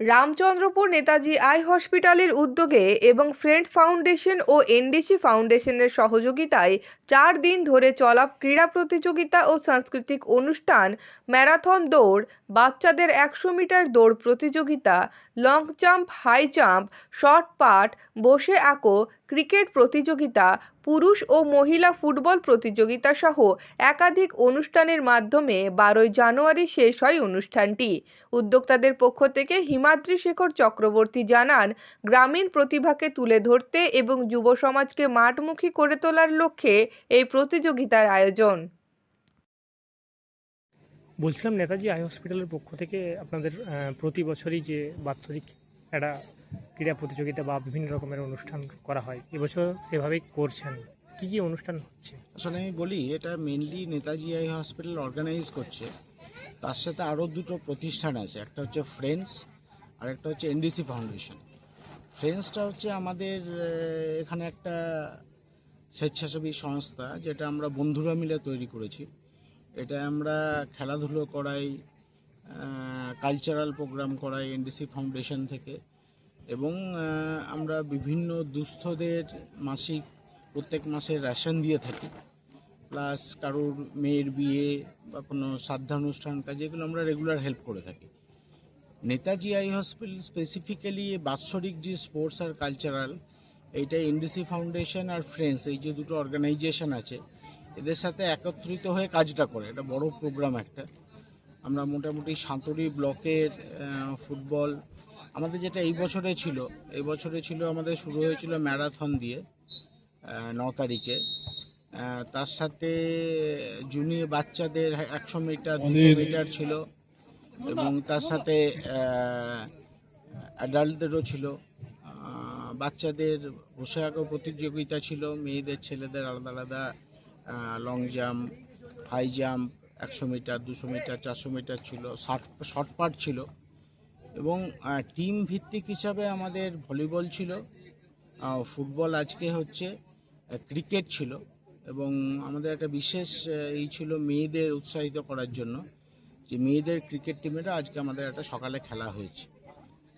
Ramchandrapur Netaji eye হসপিটালের উদ্যোগে এবং ফ্রেন্ড ফাউন্ডেশন ও এনডিসি ফাউন্ডেশনের সহযোগিতায় চার দিন ধরে চলা ক্রীড়া প্রতিযোগিতা ও সাংস্কৃতিক অনুষ্ঠান, ম্যারাথন দৌড়, বাচ্চাদের একশো মিটার দৌড় প্রতিযোগিতা, long jump, high jump, shot put, বসে আঁকো ক্রিকেট প্রতিযোগিতা, পুরুষ ও মহিলা ফুটবল প্রতিযোগিতা সহ একাধিক অনুষ্ঠানের মাধ্যমে বারোই জানুয়ারি শেষ হয় অনুষ্ঠানটি। উদ্যোক্তাদের পক্ষ থেকে হিমাদ্রি শেখর চক্রবর্তী জানান, গ্রামীণ প্রতিভাকে তুলে ধরতে এবং যুব সমাজকে মাঠমুখী করে তোলার লক্ষ্যে এই প্রতিযোগিতার আয়োজন। বলছিলাম নেতাজি, আই হসপিটালের পক্ষ থেকে আপনাদের প্রতি বছরই যে বাৎসরিক একটা ক্রীড়া প্রতিযোগিতা বা বিভিন্ন রকমের অনুষ্ঠান করা হয়। এবছর সেভাবেই করছেন। কি কি অনুষ্ঠান হচ্ছে? আসলে আমি বলি, এটা mainly Netaji eye hospital organise করছে। তার সাথে আরও দুটো প্রতিষ্ঠান আছে। একটা হচ্ছে ফ্রেন্ডস আর একটা হচ্ছে এনডিসি ফাউন্ডেশন ফ্রেন্ডসটা হচ্ছে আমাদের এখানে একটা স্বেচ্ছাসেবী সংস্থা, যেটা আমরা বন্ধুরা মিলে তৈরি করেছি। এটা আমরা খেলাধুলো করাই কালচারাল প্রোগ্রাম করাই এনডিসি ফাউন্ডেশন থেকে। এবং আমরা বিভিন্ন দুস্থদের মাসিক, প্রত্যেক মাসে রেশন দিয়ে থাকি। প্লাস কারোর মেয়ের বিয়ে বা কোনো শ্রাদ্ধানুষ্ঠান কাজে, এগুলো আমরা রেগুলার হেল্প করে থাকি। নেতাজি আই হসপিটাল স্পেসিফিক্যালি বাৎসরিক যে স্পোর্টস আর কালচারাল এইটা এনডিসি ফাউন্ডেশন আর ফ্রেন্ডস এই যে দুটো অর্গানাইজেশন আছে, এদের সাথে একত্রিত হয়ে কাজটা করে। এটা বড় প্রোগ্রাম একটা। আমরা মোটামুটি সাঁতরি ব্লকের ফুটবল আমাদের যেটা এই বছরে ছিল এই বছরে ছিল আমাদের শুরু হয়েছিল ম্যারাথন দিয়ে ন তারিখে। তার সাথে জুনিয়র বাচ্চাদের একশো মিটার দুশো মিটার ছিল এবং তার সাথে অ্যাডাল্টদেরও ছিল। বাচ্চাদের বসে আঁকো প্রতিযোগিতা ছিল মেয়েদের ছেলেদের আলাদা আলাদা লং জাম্প হাই জাম্প একশো মিটার দুশো মিটার চারশো মিটার ছিল শর্ট শর্ট পাট ছিল। এবং টিম ভিত্তিক হিসাবে আমাদের ভলিবল ছিল। ফুটবল আজকে হচ্ছে ক্রিকেট ছিল এবং আমাদের একটা বিশেষ এই ছিল মেয়েদের উৎসাহিত করার জন্য যে মেয়েদের ক্রিকেট টিমেরও আজকে আমাদের একটা সকালে খেলা হয়েছে।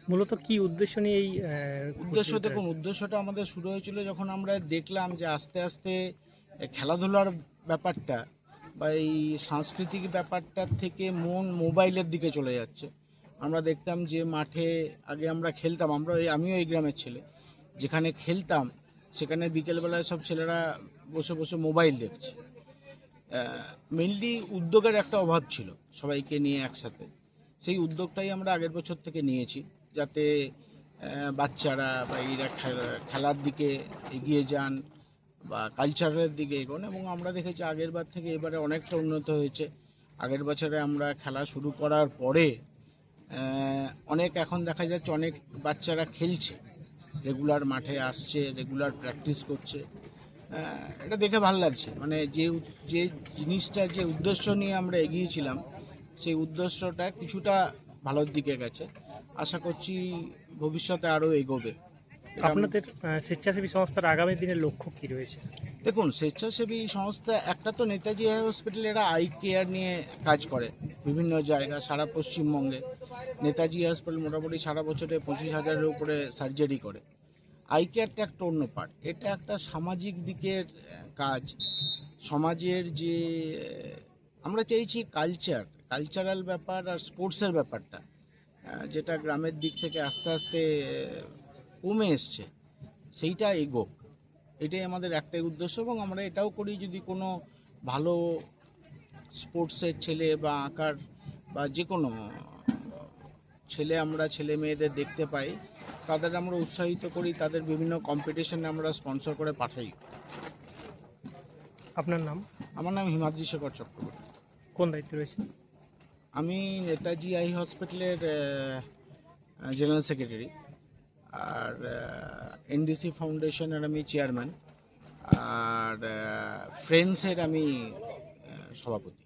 মূলত কি উদ্দেশ্য নিয়ে এই উদ্দেশ্য দেখুন উদ্দেশ্যটা আমাদের শুরু হয়েছিল যখন আমরা দেখলাম যে আস্তে আস্তে খেলাধুলার ব্যাপারটা বা এই সাংস্কৃতিক ব্যাপারটার থেকে মন মোবাইলের দিকে চলে যাচ্ছে। আমরা দেখতাম যে মাঠে আগে আমরা খেলতাম, আমরা ওই আমিও এই গ্রামের ছেলে। যেখানে খেলতাম, সেখানে বিকেলবেলায় সব ছেলেরা বসে বসে মোবাইল দেখছে। মেনলি উদ্যোগের একটা অভাব ছিল সবাইকে নিয়ে একসাথে। সেই উদ্যোগটাই আমরা আগের বছর থেকে নিয়েছি, যাতে বাচ্চারা বা এরা খেলার দিকে এগিয়ে যান বা কালচারের দিকে এগোন। এবং আমরা দেখেছি আগের বার থেকে এবারে অনেকটা উন্নত হয়েছে। আগের বছরে আমরা খেলা শুরু করার পরে অনেক এখন দেখা যাচ্ছে অনেক বাচ্চারা খেলছে। রেগুলার মাঠে আসছে রেগুলার প্র্যাকটিস করছে। এটা দেখে ভালো লাগছে। মানে যে যে জিনিসটা যে উদ্দেশ্য নিয়ে আমরা এগিয়েছিলাম সেই উদ্দেশ্যটা কিছুটা ভালোর দিকে গেছে। আশা করছি ভবিষ্যতে আরও এগোবে। আপনাদের স্বেচ্ছাসেবী সংস্থার আগামী দিনের লক্ষ্য কি রয়েছে? দেখুন স্বেচ্ছাসেবী সংস্থা একটা তো নেতাজি হসপিটাল এরা আই কেয়ার নিয়ে কাজ করে বিভিন্ন জায়গা সারা পশ্চিমবঙ্গে। নেতাজি হসপিটাল মোটামুটি সারা বছরে পঁচিশ হাজারের উপরে সার্জারি করে। আই কেয়ারটা একটা অন্য পার্ট এটা একটা সামাজিক দিকের কাজ। সমাজের যে আমরা চাইছি কালচার কালচারাল ব্যাপার আর স্পোর্টসের ব্যাপারটা যেটা গ্রামের দিক থেকে আস্তে আস্তে কমে এসছে, সেইটা এগোক। এটাই আমাদের একটাই উদ্দেশ্য এবং আমরা এটাও করি যদি কোনো ভালো স্পোর্টসের ছেলে বা আঁকার বা যে কোনো ছেলে আমরা ছেলে মেয়েদের দেখতে পাই তাদের আমরা উৎসাহিত করি তাদের বিভিন্ন কম্পিটিশনে আমরা স্পন্সর করে পাঠাই। আপনার নাম? আমার নাম হিমাদ্রি শেখর চক্রবর্তী। কোন দায়িত্বে রয়েছে আমি নেতাজি আই হসপিটালের জেনারেল সেক্রেটারি আর এনডিসি ফাউন্ডেশনের আমি চেয়ারম্যান আর ফ্রেন্ডসের আমি সভাপতি।